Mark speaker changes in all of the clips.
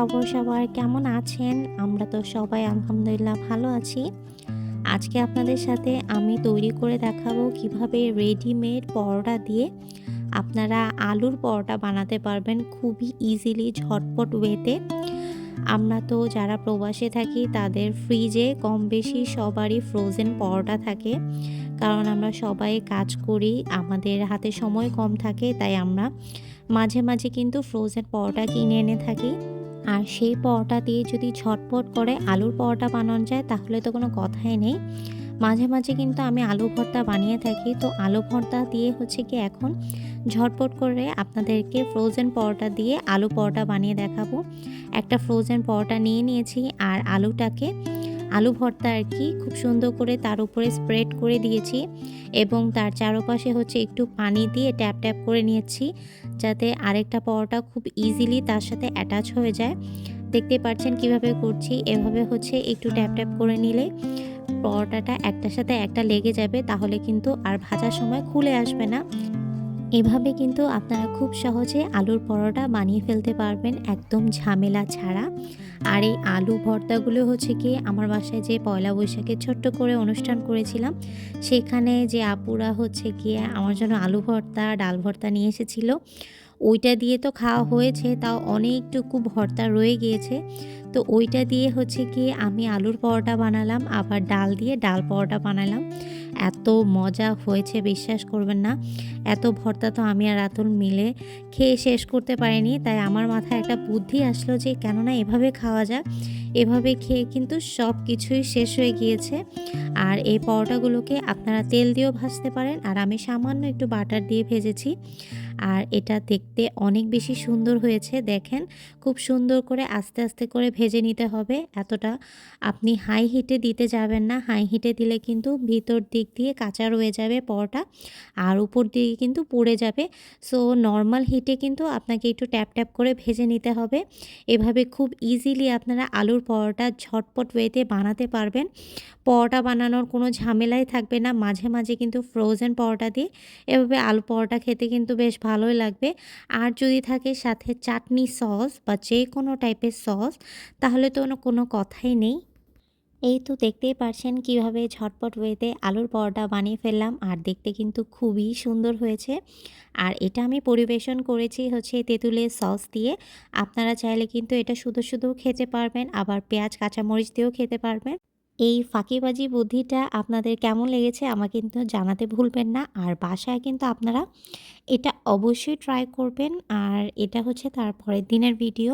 Speaker 1: খবর সবার কেমন আছেন? আমরা তো সবাই আলহামদুলিল্লাহ ভালো আছি। আজকে আপনাদের সাথে আমি তৈরি করে দেখাবো কীভাবে রেডিমেড পরোটা দিয়ে আপনারা আলুর পরোটা বানাতে পারবেন খুবই ইজিলি ঝটপট ওয়েতে আমরা তো যারা প্রবাসে থাকি, তাদের ফ্রিজে কম বেশি সবারই ফ্রোজেন পরোটা থাকে। কারণ আমরা সবাই কাজ করি, আমাদের হাতে সময় কম থাকে, তাই আমরা মাঝে মাঝে কিন্তু ফ্রোজেন পরোটা কিনে এনে থাকি। আর সেই পরোটা দিয়ে যদি ঝটপট করে আলুর পরোটা বানানো যায়, তাহলে তো কোনো কথাই নেই। মাঝে মাঝে কিন্তু আমি আলু ভর্তা বানিয়ে থাকি। তো আলু ভর্তা দিয়ে হচ্ছে কি এখন ঝটপট করে আপনাদেরকে ফ্রোজেন পরোটা দিয়ে আলু পরোটা বানিয়ে দেখাবো। একটা ফ্রোজেন পরোটা নিয়ে নিয়েছি আর আলুটাকে আলু ভর্তা আর কি খুব সুন্দর করে তার উপরে স্প্রেড করে দিয়েছি এবং তার চারপাশে হচ্ছে একটু পানি দিয়ে ট্যাপ ট্যাপ করে নিয়েছি যাতে আরেকটা পরোটা খুব ইজিলি তার সাথে অ্যাটাচ হয়ে যায়। দেখতে পাচ্ছেন কীভাবে করছি? এভাবে হচ্ছে একটু ট্যাপ ট্যাপ করে নিলে পরোটাটা একটার সাথে একটা লেগে যাবে, তাহলে কিন্তু আর ভাজার সময় খুলে আসবে না। এভাবে কিন্তু আপনারা খুব সহজে আলুর পরোটা বানিয়ে ফেলতে পারবেন একদম ঝামেলা ছাড়া। আর এই আলু ভর্তাগুলো হচ্ছে কি, আমার বাসায় যে পয়লা বৈশাখে ছোট্ট করে অনুষ্ঠান করেছিলাম, সেখানে যে আপুরা হচ্ছে গিয়ে আমার জন্য আলু ভর্তা, ডাল ভর্তা নিয়ে এসেছিল। ওইটা দিয়ে তো খাওয়া হয়েছে, তাও অনেকটুকু ভর্তা রয়ে গিয়েছে। তো ওইটা দিয়ে হচ্ছে কি, আমি আলুর পরোটা বানালাম, আবার ডাল দিয়ে ডাল পরোটা বানালাম। এত মজা হয়েছে, বিশ্বাস করবেন না। এত ভর্তা তো আমি আর রাতুল মিলে খেয়ে শেষ করতে পারিনি, তাই আমার মাথায় একটা বুদ্ধি আসলো যে কেননা এভাবে খাওয়া যাক এভাবে খেয়ে কিন্তু সব কিছুই শেষ হয়ে গিয়েছে। আর এই পরোটাগুলোকে আপনারা তেল দিয়েও ভাজতে পারেন, আর আমি সামান্য একটু বাটার দিয়ে ভেজেছি। আর এটা দেখতে অনেক বেশি সুন্দর হয়েছে, দেখেন। খুব সুন্দর করে আস্তে আস্তে করে ভেজে নিতে হবে, এতটা। আপনি হাই হিটে দিতে যাবেন না হাই হিটে দিলে কিন্তু ভিতর দিক দিয়ে কাঁচা রয়ে যাবে পরোটা, আর উপর দিকে কিন্তু পুড়ে যাবে। সো নর্মাল হিটে কিন্তু আপনাকে একটু ট্যাপ ট্যাপ করে ভেজে নিতে হবে। এভাবে খুব ইজিলি আপনারা আলুর পরোটা ঝটপট ওয়েতে বানাতে পারবেন। পরোটা বানানোর কোনো ঝামেলাই থাকবে না, মাঝে মাঝে কিন্তু ফ্রোজেন পরোটা দিয়ে। এভাবে আলু পরোটা খেতে কিন্তু বেশ ভালোই লাগবে। আর যদি থাকে সাথে চাটনি সস বা যে কোনো টাইপের সস, তাহলে তো কোনো কথাই নেই। এই তো দেখতেই পারছেন কীভাবে ঝটপট ওয়েতে আলুর পরোটা বানিয়ে ফেললাম, আর দেখতে কিন্তু খুবই সুন্দর হয়েছে। আর এটা আমি পরিবেশন করেছি হচ্ছে তেঁতুলের সস দিয়ে। আপনারা চাইলে কিন্তু এটা শুধু শুধু খেতে পারবেন, আবার পেঁয়াজ, কাঁচামরিচ দিয়েও খেতে পারবেন। এই ফাঁকিবাজি বুদ্ধিটা আপনাদের কেমন লেগেছে আমাকে কিন্তু জানাতে ভুলবেন না। আর বাসায় কিন্তু আপনারা এটা অবশ্যই ট্রাই করবেন। আর এটা হচ্ছে তারপরের দিনের ভিডিও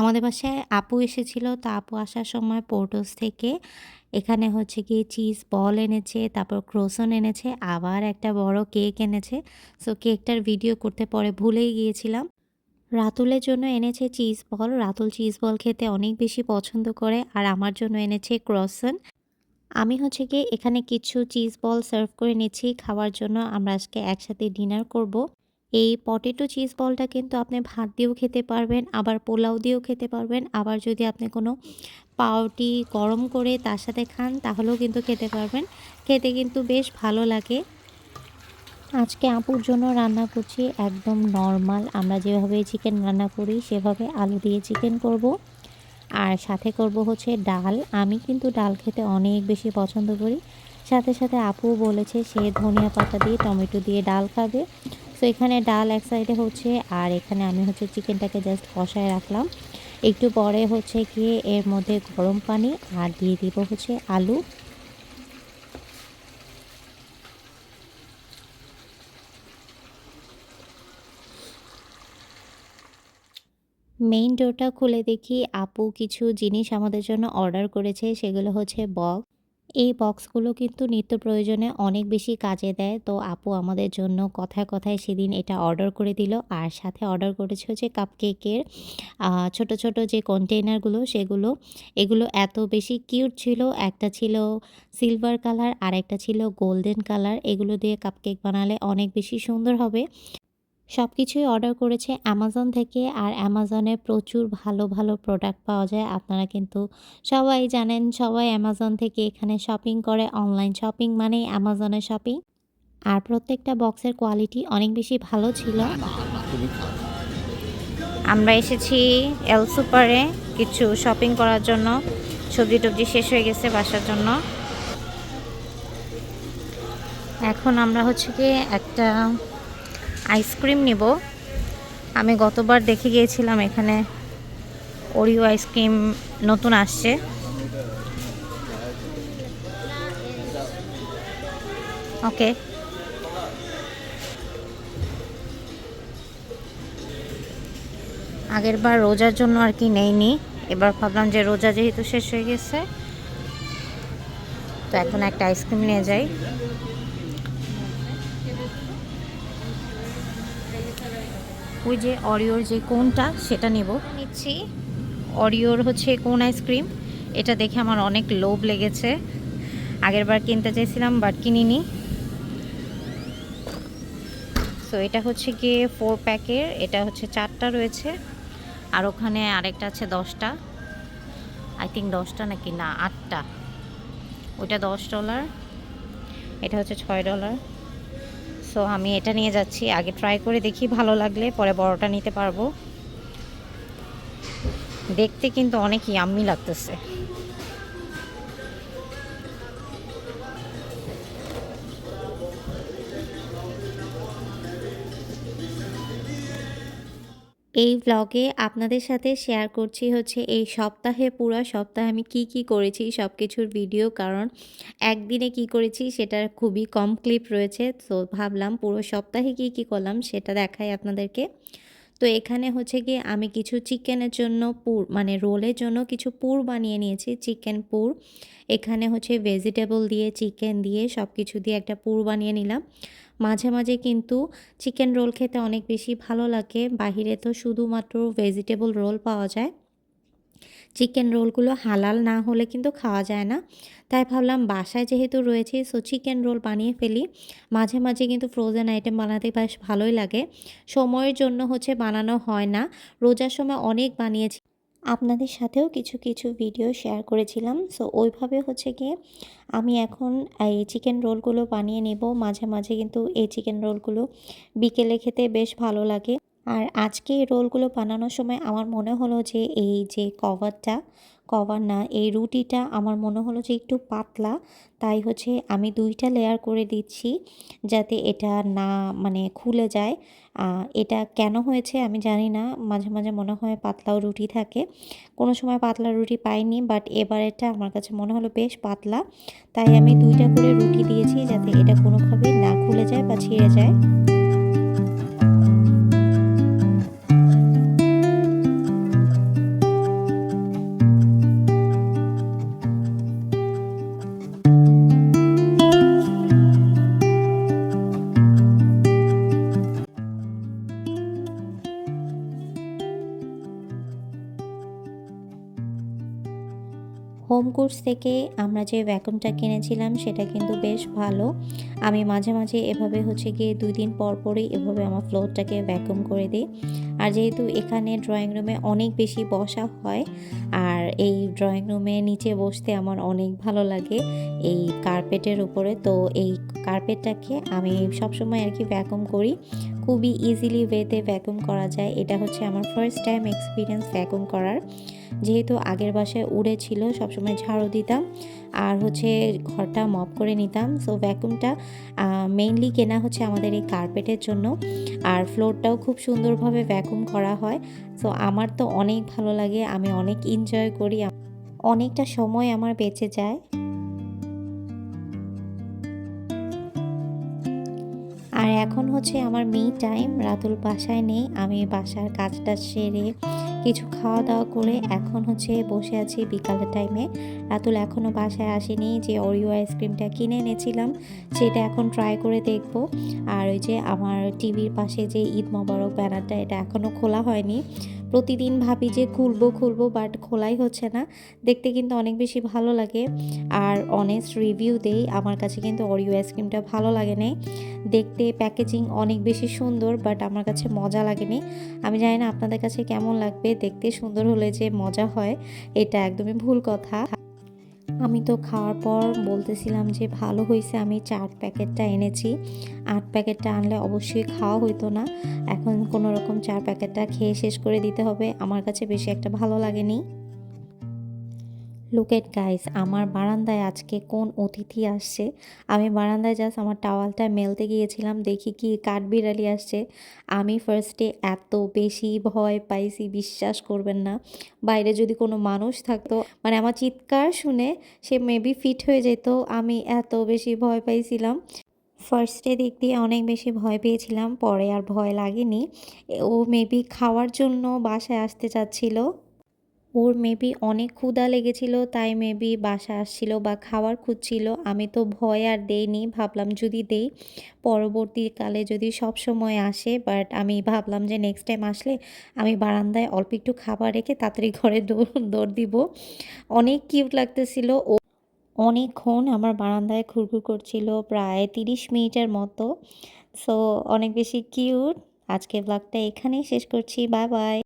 Speaker 1: আমাদের বাসায় আপু এসেছিল, তা আপু আসার সময় পোর্টোস থেকে। এখানে হচ্ছে কি চিজ বল এনেছে, তারপর ক্রোসন এনেছে, আবার একটা বড় কেক এনেছে। সো কেকটার ভিডিও করতে পরে ভুলেই গিয়েছিলাম। রাতুলের জন্য এনেছে cheese ball Ratul cheese ball খেতে অনেক বেশি পছন্দ করে আর আমার জন্য এনেছে ক্রসন আমি হচ্ছে গিয়ে এখানে কিছু চিজ বল সার্ভ করে নিচ্ছি। খাওয়ার জন্য আমরা আজকে একসাথে ডিনার করব। এই পটেটো চিজ বলটা কিন্তু আপনি ভাত দিয়েও খেতে পারবেন, আবার পোলাও দিয়েও খেতে পারবেন। আবার যদি আপনি কোনো পাউটি গরম করে তার সাথে খান, তাহলেও কিন্তু খেতে পারবেন। খেতে কিন্তু বেশ ভালো লাগে। আজকে আপুর জন্য রান্না করছি একদম নর্মাল আমরা যেভাবে চিকেন রান্না করি, সেভাবে আলু দিয়ে চিকেন করব। আর সাথে করব হচ্ছে ডাল। আমি কিন্তু ডাল খেতে অনেক বেশি পছন্দ করি। সাথে সাথে আপু বলেছে সে ধনিয়া পাতা দিয়ে, টমেটো দিয়ে ডাল খাবে। তো এখানে ডাল এক সাইডে হচ্ছে, আর এখানে আমি হচ্ছে চিকেনটাকে জাস্ট কষায় রাখলাম। একটু পরে হচ্ছে গিয়ে এর মধ্যে গরম পানি, আর দিয়ে দিব হচ্ছে আলু। মেইন ডোরটা খুলে দেখি আপু কিছু জিনিস আমাদের জন্য অর্ডার করেছে, সেগুলো হচ্ছে বক্স এই বক্সগুলো কিন্তু নিত্য প্রয়োজনে অনেক বেশি কাজে দেয়, তো আপু আমাদের জন্য কথায় কথায় সেদিন এটা অর্ডার করে দিল। আর সাথে অর্ডার করেছে হচ্ছে কাপকেকের ছোট ছোট যে কন্টেইনারগুলো সেগুলো। এগুলো এত বেশি কিউট ছিল, একটা ছিল সিলভার কালার আর একটা ছিল গোল্ডেন কালার এগুলো দিয়ে কাপকেক বানালে অনেক বেশি সুন্দর হবে। সব কিছুই অর্ডার করেছে অ্যামাজন থেকে আর অ্যামাজনে প্রচুর ভালো ভালো প্রোডাক্ট পাওয়া যায়। আপনারা কিন্তু সবাই জানেন, সবাই অ্যামাজন থেকে এখানে শপিং করে অনলাইন শপিং মানেই অ্যামাজনে শপিং আর প্রত্যেকটা বক্সের কোয়ালিটি অনেক বেশি ভালো ছিল। আমরা এসেছি এল সুপারে কিছু শপিং করার জন্য। সবজি টবজি শেষ হয়ে গেছে বাসার জন্য। এখন আমরা হচ্ছে কি একটা আইসক্রিম নিব। আমি গতবার দেখে গিয়েছিলাম এখানে ওরিও আইসক্রিম নতুন আসছে। ওকে। আগের বার রোজার জন্য আর কি নেইনি, এবার ভাবলাম যে রোজা যেহেতু শেষ হয়ে গেছে, তো এখন একটা আইসক্রিম নিয়ে যাই। ওই যে অরিওর যে কোনটা, সেটা নেব। নিচ্ছি। অরিওর হচ্ছে কোন আইসক্রিম এটা দেখে আমার অনেক লোভ লেগেছে। আগের বার কিনতে চাইছিলাম বাট কিনিনি। সো এটা হচ্ছে গিয়ে ফোর প্যাকের এটা হচ্ছে চারটা রয়েছে। আর ওখানে আরেকটা আছে দশটা। আই থিঙ্ক দশটা নাকি? না, আটটা। ওইটা দশ ডলার এটা হচ্ছে ছয় ডলার সো আমি এটা নিয়ে যাচ্ছি। আগে ট্রাই করে দেখি ভালো লাগলে, পরে বড়টা নিতে পারব। দেখতে কিন্তু অনেক ইয়াম্মি লাগতেছে। এই ব্লগে আপনাদের সাথে শেয়ার করছি হচ্ছে এই সপ্তাহে, পুরো সপ্তাহে আমি কি কি করেছি সব কিছুর ভিডিও কারণ একদিনে কি করেছি সেটার খুবই কম ক্লিপ রয়েছে। তো ভাবলাম পুরো সপ্তাহে কি কি করলাম সেটা দেখাই আপনাদেরকে। তো এখানে হচ্ছে গিয়ে আমি কিছু চিকেনের জন্য পুর মানে রোলের জন্য কিছু পুর বানিয়ে নিয়েছি, চিকেন পুর। এখানে হচ্ছে ভেজিটেবল দিয়ে চিকেন দিয়ে সব কিছু দিয়ে একটা পুর বানিয়ে নিলাম। মাঝে মাঝে কিন্তু চিকেন রোল খেতে অনেক বেশি ভালো লাগে। বাহিরে তো শুধুমাত্র ভেজিটেবল রোল পাওয়া যায়। চিকেন রোলগুলো হালাল না হলে কিন্তু খাওয়া যায় না। তাই ভাবলাম বাসায় যেহেতু রয়েছে সো চিকেন রোল বানিয়ে ফেলি। মাঝে মাঝে কিন্তু ফ্রোজেন আইটেম বানাতে বেশ ভালোই লাগে। সময়ের জন্য হচ্ছে বানানো হয় না। রোজার সময় অনেক বানিয়েছি আপনাদের সাথেও কিছু কিছু ভিডিও শেয়ার করেছিলাম। সো ওইভাবে হচ্ছে গিয়ে আমি এখন এই চিকেন রোলগুলো বানিয়ে নেব। মাঝে মাঝে কিন্তু এই চিকেন রোলগুলো বিকেলে খেতে বেশ ভালো লাগে। আর আজকে এই রোলগুলো বানানোর সময় আমার মনে হলো যে, এই যে কভারটা, কভার না, এই রুটিটা আমার মনে হলো যে একটু পাতলা। তাই হচ্ছে আমি দুইটা লেয়ার করে দিচ্ছি যাতে এটা না মানে খুলে যায়। এটা কেন হয়েছে আমি জানি না। মাঝে মাঝে মনে হয় পাতলাও রুটি থাকে। কোনো সময় পাতলা রুটি পাইনি বাট এবার এটা আমার কাছে মনে হলো বেশ পাতলা। তাই আমি দুইটা করে রুটি দিয়েছি যাতে এটা কোনোভাবেই না খুলে যায় বা ছিঁড়ে যায়। হোম কোর্স থেকে আমরা যে ভ্যাকুমটা কিনেছিলাম, সেটা কিন্তু বেশ ভালো। আমি মাঝে মাঝে এভাবে হচ্ছে গিয়ে দুই দিন পর পরই এভাবে আমার ফ্লোরটাকে ভ্যাকুম করে দিই। আর যেহেতু এখানে ড্রয়িং রুমে অনেক বেশি বসা হয়, আর এই ড্রয়িং রুমে নিচে বসতে আমার অনেক ভালো লাগে এই কার্পেটের উপরে, তো এই কার্পেটটাকে আমি সবসময় আর কি ভ্যাকুম করি। খুবই ইজিলি ওয়েতে ভ্যাকুম করা যায়। এটা হচ্ছে আমার ফার্স্ট টাইম এক্সপিরিয়েন্স ভ্যাকুম করার। যেহেতু আগের বাসায় উড়ে ছিল, সবসময় ঝাড়ু দিতাম। আর হচ্ছে ঘরটা মপ করে নিতাম। সো ভ্যাকুমটা মেইনলি কেনা হচ্ছে আমাদের এই কার্পেটের জন্য। আর ফ্লোরটাও খুব সুন্দরভাবে ভ্যাকুম করা হয়। সো আমার তো অনেক ভালো লাগে, আমি অনেক এনজয় করি। অনেকটা সময় আমার বেঁচে যায়। আর এখন হচ্ছে আমার মি টাইম রাতুল বাসায় নেই। আমি বাসার কাজটা সেরে কিছু খাওয়া দাওয়া করে এখন হচ্ছে বসে আছি বিকালের টাইমে রাতুল এখনও বাসায় আসেনি যে অরিও আইসক্রিমটা কিনে এনেছিলাম, সেটা এখন ট্রাই করে দেখব। আর ওই যে আমার টিভির পাশে যে ঈদ মোবারক ব্যানারটা, এটা এখনও খোলা হয়নি। প্রতিদিন ভাবি যে খুলব, খুলবো বাট খোলাই হচ্ছে না। দেখতে কিন্তু অনেক বেশি ভালো লাগে। আর অনেস্ট রিভিউ দেই। আমার কাছে কিন্তু অরিও আইসক্রিমটা ভালো লাগে নাই। দেখতে প্যাকেজিং অনেক বেশি সুন্দর বাট আমার কাছে মজা লাগেনি। আমি জানি না আপনাদের কাছে কেমন লাগবে। দেখতে সুন্দর হলে যে মজা হয়, এটা একদমই ভুল কথা। আমি তো খাওয়ার পর বলতেছিলাম যে ভালো হয়েছে, আমি চার প্যাকেটটা এনেছি। আট প্যাকেটটা আনলে অবশ্যই খাওয়া হইতো না। এখন কোনো রকম চার প্যাকেটটা খেয়ে শেষ করে দিতে হবে। আমার কাছে বেশি একটা ভালো লাগেনি। লুকেট গাইস আমার বারান্দায় আজকে কোন অতিথি আসছে? আমি বারান্দায় জাস্ট আমার টাওয়ালটা মেলতে গিয়েছিলাম, দেখি কি কাঠবিড়ালি আসছে। আমি ফার্স্টে এত বেশি ভয় পাইছি, বিশ্বাস করবেন না। বাইরে যদি কোনো মানুষ থাকতো মানে আমার চিৎকার শুনে সে মেবি ফিট হয়ে যেত, আমি এত বেশি ভয় পাইছিলাম। ফার্স্টে দিক দিয়ে অনেক বেশি ভয় পেয়েছিলাম, পরে আর ভয় লাগেনি। ও মেবি খাওয়ার জন্য বাসায় আসতে চাচ্ছিল। ওর মেবি অনেক ক্ষুধা লেগেছিল, তাই মেবি বাসা আসছিল বা খাওয়ার খুঁজছিল। আমি তো ভয় আর দেইনি, ভাবলাম যদি দেই পরবর্তীকালে যদি সব সময় আসে বাট আমি ভাবলাম যে নেক্সট টাইম আসলে আমি বারান্দায় অল্প একটু খাবার রেখে তাড়াতাড়ি ঘরে দৌড় দিব। অনেক কিউট লাগতেছিল। ও অনেকক্ষণ আমার বারান্দায় ঘুরঘুর করছিল, প্রায় তিরিশ মিনিটের মতো। সো অনেক বেশি কিউট আজকে ব্লগটা এখানেই শেষ করছি। Bye bye